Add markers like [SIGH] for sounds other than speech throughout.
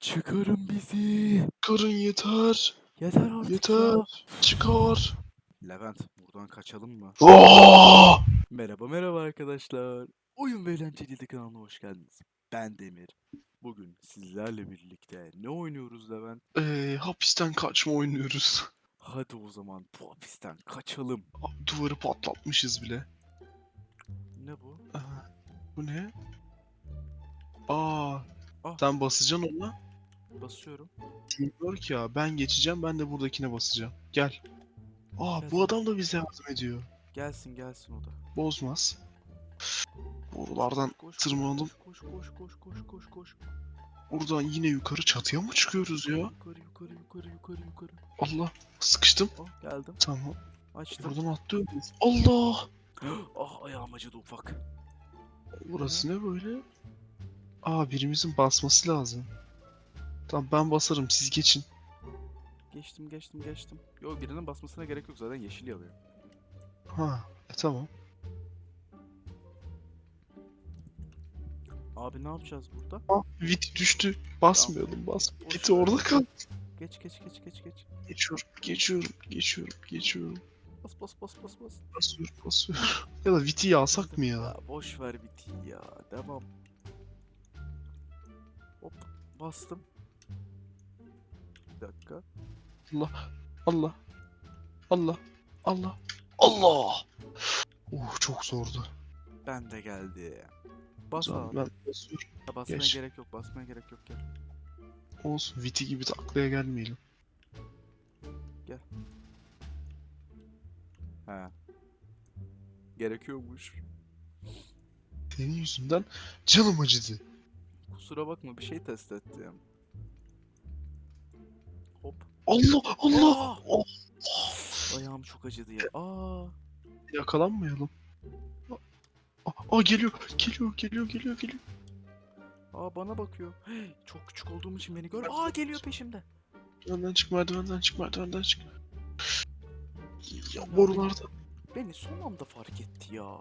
Çıkarın bizi. Karın yeter. Yeter artık Yeter. ya. Çıkar. Levent buradan kaçalım mı? Aa! Merhaba merhaba arkadaşlar. Oyun ve Eğlenceli kanalına hoş geldiniz. Ben Demir. Bugün sizlerle birlikte ne oynuyoruz Levent? Ee, hapisten kaçma oynuyoruz. Hadi o zaman bu hapisten kaçalım. Abi, duvarı patlatmışız bile. Ne bu? Aa, bu ne? Aa, Ah. sen basacaksın ona. Basıyorum. Diyor ki ya ben geçeceğim ben de buradakine basacağım. Gel. Aa bu adam da bize yardım ediyor. Gelsin gelsin o da. Bozmaz. Borulardan Koş, tırmanalım. Koş koş koş koş koş koş. Buradan yine yukarı çatıya mı çıkıyoruz ya? Yukarı yukarı yukarı yukarı yukarı. Allah sıkıştım. Oh, geldim. Tamam. Açtım. Buradan atlıyoruz. Allah! [GASPS] ah ayağım acıdı ufak. Burası ne böyle? Aa birimizin basması lazım. Tamam ben basarım siz geçin. Geçtim geçtim geçtim. Yok birinin basmasına gerek yok zaten yeşil yanıyor. Ha e, tamam. Abi ne yapacağız burada? Aa Vit düştü. Basmayalım bas. Boş Vit ver. orada kal. Geç geç geç geç geç. Geçiyorum, geçiyorum, geçiyorum, geçiyorum. Bas bas bas bas bas. Basıyorum, basıyorum. [LAUGHS] ya da Vit'i yağsak mı ya? Ya boş ver biti ya. Devam. Hop bastım. Bir dakika. Allah, Allah, Allah, Allah, Allah. Oh çok zordu. Ben de geldi. Bas Tamam, abi. ben basıyorum. Ya basmaya geç. gerek yok. Basmaya gerek yok gel. Olsun, Vit'i gibi taklaya gelmeyelim. He. Gerekiyormuş. Senin yüzünden canım acıdı. Kusura bakma bir şey test ettim. Allah, Allah. Oh, Ayağım çok acıdı ya. Aa. yakalanmayalım. Aa, aa, geliyor, geliyor, geliyor, geliyor, geliyor. Aa bana bakıyor. Hey, [GASPS] Çok küçük olduğum için beni gör. Aa geliyor peşimde. Merdivenden çık, merdivenden çık, merdivenden çık. Ya borularda. Beni son anda fark etti ya.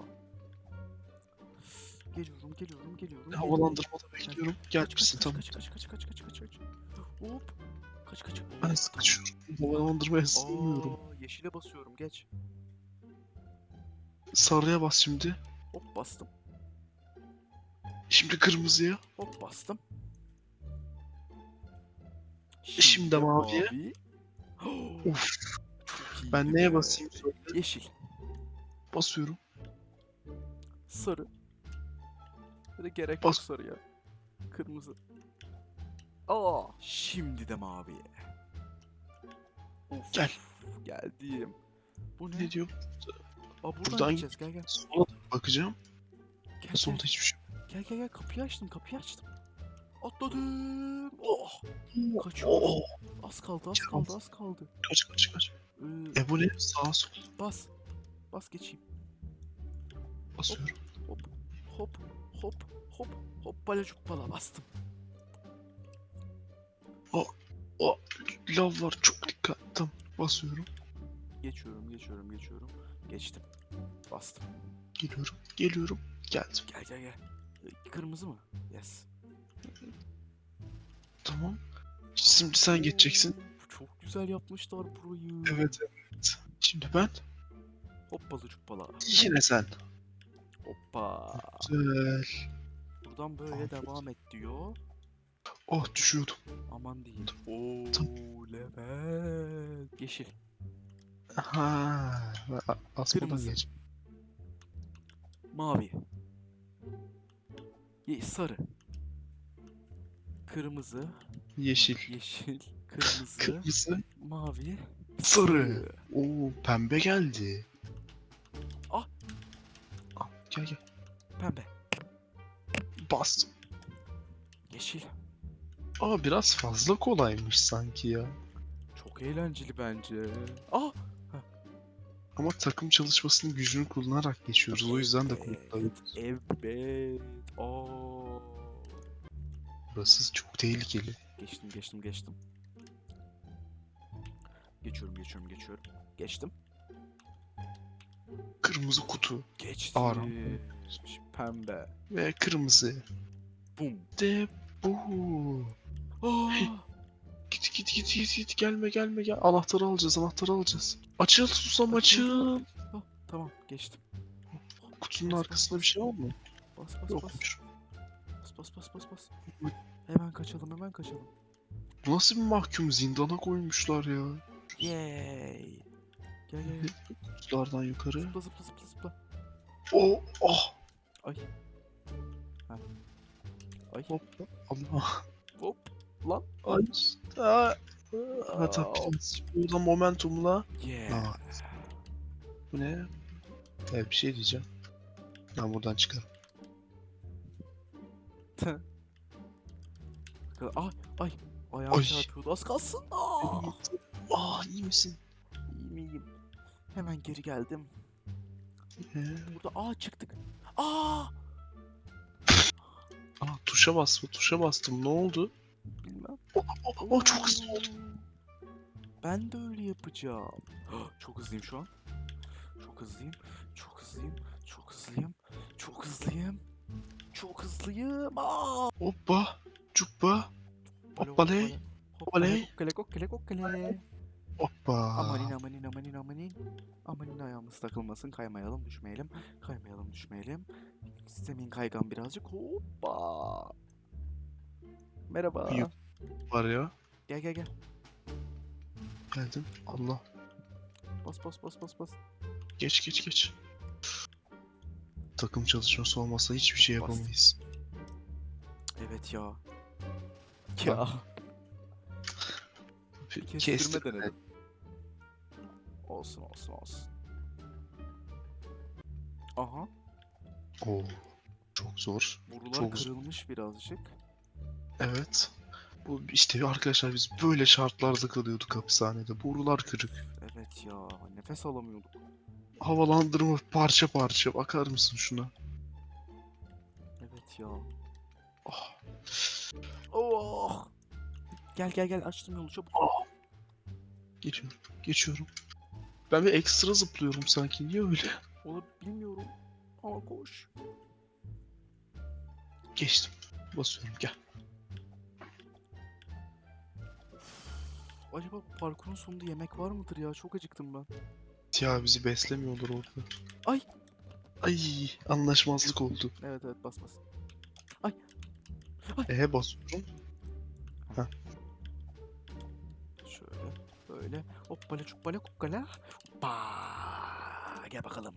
Geliyorum, geliyorum, geliyorum. Havalandırmada bekliyorum. Gel misin tamam. kaç, kaç, kaç, kaç, kaç, kaç, kaç. Hop. Kaç, kaç. Ben Oo, sıkışıyorum. Havalandırmaya sığmıyorum. Aa, yeşile basıyorum, geç. Sarıya bas şimdi. Hop bastım, Şimdi kırmızıya. hop bastım. Şimdi maviye. mavi. [GASPS] Of. Ben neye basayım söyle. Yeşil, Basıyorum. sarı. De gerek yok Bas. sarıya. Kırmızı. Aa, şimdi de mavi. Of, Gel. Geldim. Bu ne? Ne diyor? Aa buradan, Buradan gideceğiz. Gel gel. Sola bakacağım. Gel, Solda gel. hiçbir şey Gel gel gel kapıyı açtım kapıyı açtım. Atladım. Oh yok. Kaçıyoruz. Oo, az kaldı az Çabuk. kaldı az kaldı. kaç kaç kaç. Ee, E bu ne? Sağa sol. bas. Bas geçeyim. Basıyorum. Hop hop hop hop hop balacuk bala bastım. Lav var çok dikkat. Tamam. Basıyorum. Geçiyorum geçiyorum geçiyorum. Geçtim. Bastım. Geliyorum. Geliyorum. Geldim. Gel gel gel. Kırmızı mı? Yes. Tamam. Şimdi sen geçeceksin. Çok güzel yapmışlar burayı. Evet evet. Şimdi ben. Hop balacuk bala. Yine sen. Hoppa. Güzel. Buradan böyle Aferin. devam et diyor. Oh düşüyordum. Aman diyeyim. Oo Tamam. Levent. Yeşil. Ha. ben a- Asmadan Kırmızı. geç. Mavi. Ye sarı. Kırmızı. Yeşil. Yeşil. Kırmızı. Kırmızı. mavi. Sarı. Oo pembe geldi. Ah. Ah, Gel gel. Pembe. Bastım. Yeşil. Aa biraz fazla kolaymış sanki ya. Çok eğlenceli bence. Ah. Ama takım çalışmasının gücünü kullanarak geçiyoruz. O yüzden de kullanıyoruz. Evet. Aa. Burası çok tehlikeli. Geçtim geçtim geçtim. Geçiyorum geçiyorum geçiyorum. Geçtim. Kırmızı kutu Geçtim. Ağrım. Pembe. ve kırmızı. Bum. De bu. Aa! [GASPS] Git git git git git gelme gelme gel. Anahtarı alacağız anahtarı alacağız. Açıl susam açıl. Ah, tamam geçtim. Kutunun Bas, arkasında bas. bir şey var mı? Bas bas bas. Yokmuş. Bas bas bas bas bas. Hemen kaçalım hemen kaçalım. Bu nasıl bir mahkum zindana koymuşlar ya. Yay. Gel gel gel. Kutulardan yukarı. Zıpla zıpla zıpla zıpla. Oh oh. Ay. Ha. Ay. Hop. Allah. Hop. Lan. Ay. Aa. Hatta Aa. biraz burada momentumla. Yeah. Bu ne? Evet bir şey diyeceğim. Ben buradan çıkarım. ay ay. Ayağım Ay. çarpıyordu. Az kalsın. Aa. Aa iyi misin? İyiyim iyiyim. Hemen geri geldim. Ee, Burada aa çıktık. Aa. aa tuşa bas, tuşa bastım. Ne oldu? Oh, çok hızlı oldu. Ben de öyle yapacağım. [GASPS] Çok hızlıyım şu an. Çok hızlıyım. Çok hızlıyım. Çok hızlıyım. Çok hızlıyım. Çok hızlıyım. Aa! Hoppa, cuppa, Hoppaley, hoppaley. Kokkale kokkale kokkale. hoppa. Amanin amanin amanin amanin. Amanin ayağımız takılmasın. Kaymayalım düşmeyelim. Kaymayalım düşmeyelim. Zemin kaygan birazcık. Hoppa. Merhaba. Büyük. Var ya. Gel gel gel. Geldim. Allah. Bas bas bas bas bas. Geç geç geç. Takım çalışması olmasa hiçbir şey yapamayız. Evet ya. Ya. Kestirme Kestirme denedim. Olsun olsun olsun. Aha. Oo. Çok zor. Borular Çok zor. kırılmış birazcık. Evet. Bu işte arkadaşlar biz böyle şartlarda kalıyorduk hapishanede. Borular kırık. Evet ya. Nefes alamıyorduk. Havalandırma parça parça. Bakar mısın şuna? Evet ya. Ah. Oh. Gel gel gel açtım yolu çabuk. Geçiyorum. Geçiyorum. Ben bir ekstra zıplıyorum sanki. Niye öyle? Onu bilmiyorum. Ama koş. Geçtim. Basıyorum gel. Acaba bu parkurun sonunda yemek var mıdır ya? Çok acıktım ben. Ya bizi beslemiyorlar orada. Ay. Ay anlaşmazlık oldu. Evet evet bas bas. Ee basıyorum. Şöyle böyle. Hoppala çuppala kukkala. Hoppa. Gel bakalım.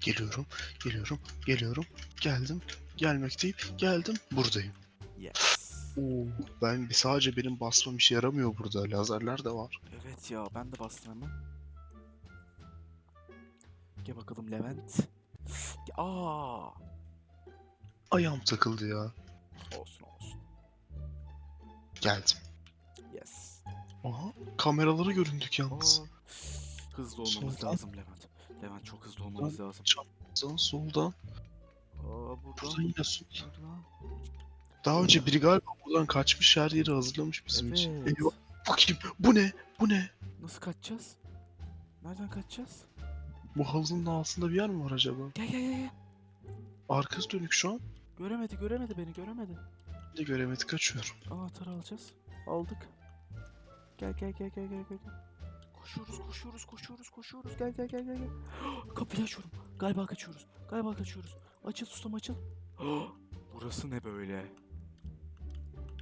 Geliyorum. Geliyorum. Geliyorum. Geldim. Gelmekteyim. Geldim. Buradayım. Yes. Oo, ben sadece benim basmam işe yaramıyor burada. Lazerler de var. Evet ya ben de bastım hemen. Gel bakalım Levent. Aa. Ayağım takıldı ya. Olsun olsun. Geldim. Yes. Aha. Kameraları göründük yalnız. Aa. Hızlı olmamız Soldan. lazım Levent. Levent çok hızlı olmamız lazım. Sağdan soldan. Aa buradan. Buradan yine sol. Buradan. Daha önce biri galiba buradan kaçmış her yeri hazırlamış bizim için. Evet. Eyvah. Bu kim? Bu ne? Bu ne? Nasıl kaçacağız? Nereden kaçacağız? Bu halının altında bir yer mi var acaba? Gel gel gel gel. Arkası dönük şu an. Göremedi göremedi beni göremedi. Bir de göremedik kaçıyorum. Anahtarı alacağız. Aldık. Gel gel gel gel gel gel. Koşuyoruz koşuyoruz koşuyoruz koşuyoruz. Gel gel gel gel gel. [GASPS] Kapıyı açıyorum. Galiba kaçıyoruz. Galiba kaçıyoruz. Açıl ustam açıl. [GASPS] Burası ne böyle?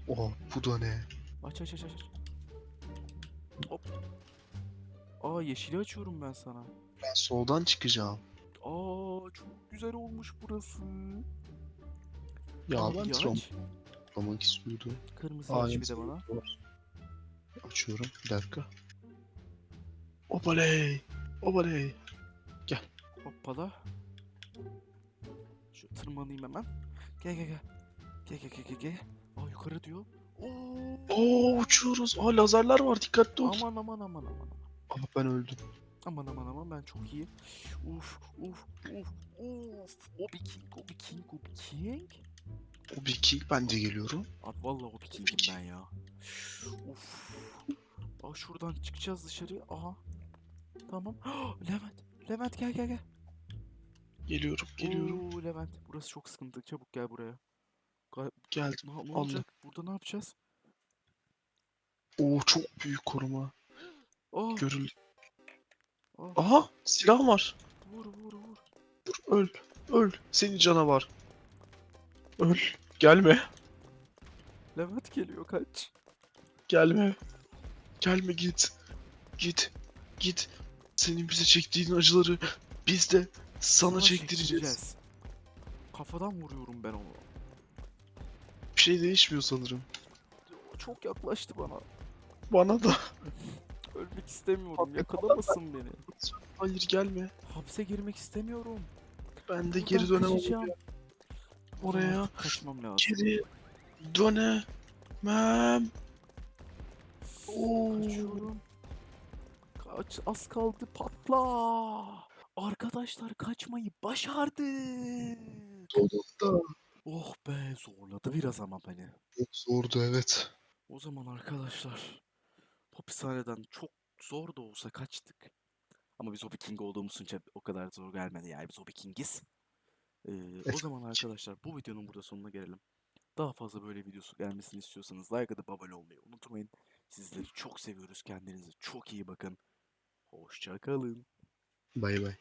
Oha bu da ne? Aç aç aç aç. Hop. Aa yeşili açıyorum ben sana. Ben soldan çıkacağım. Aa çok güzel olmuş burası. Ya Maviyi ben aç. tramplamak istiyordum. Kırmızı aç bir de bana. Var. Açıyorum. Bir dakika. Obaley! Obaley! Hoppala. Şu tırmanayım hemen. Gel gel gel. Gel gel gel gel gel. Yukarı diyor. Oo. Oo uçuyoruz. Aa lazerler var dikkatli ol. Aman aman aman aman. Aa ben öldüm. Aman aman aman ben çok iyi. Uf uf uf uf. Obi King Obi King Obi King. O bir ben de geliyorum. Abi vallahi Obi King'im ben ya. Uf. Aa şuradan çıkacağız dışarıya. Aha. Tamam. [GASPS] Levent. Levent gel gel gel. Geliyorum geliyorum. Oo, Levent burası çok sıkıntı. Çabuk gel buraya. Geldim. Ne, ne olacak? Burada ne yapacağız? Oo çok büyük koruma. Oh, Görül. oh, Aha silah var. vur vur vur. Dur öl. Öl. Seni canavar. Öl. Gelme. Levent geliyor kaç. Gelme. Gelme git. Git. Git. Senin bize çektiğin acıları biz de sana, çektireceğiz. Kafadan vuruyorum ben onu. Bir şey değişmiyor sanırım. Çok yaklaştı bana. Bana da. [LAUGHS] Ölmek istemiyorum. Yakalamasın beni. Hayır gelme. Hapse girmek istemiyorum. Ben de Buradan geri dönemem. kaçacağım. Oraya kaçmam lazım. Geri dönemem. Oo. Kaçıyorum. Kaç az kaldı patla. Arkadaşlar kaçmayı başardık. Sonunda. Oh be zorladı biraz ama beni. Çok zordu evet. O zaman arkadaşlar hapishaneden çok zor da olsa kaçtık. Ama biz Hobby King olduğumuz için o kadar zor gelmedi yani biz Hobby King'iz. Ee, o zaman arkadaşlar bu videonun burada sonuna gelelim. Daha fazla böyle videosu gelmesini istiyorsanız like atıp abone olmayı unutmayın. Sizleri çok seviyoruz. Kendinize çok iyi bakın. Hoşça kalın. Bay bay.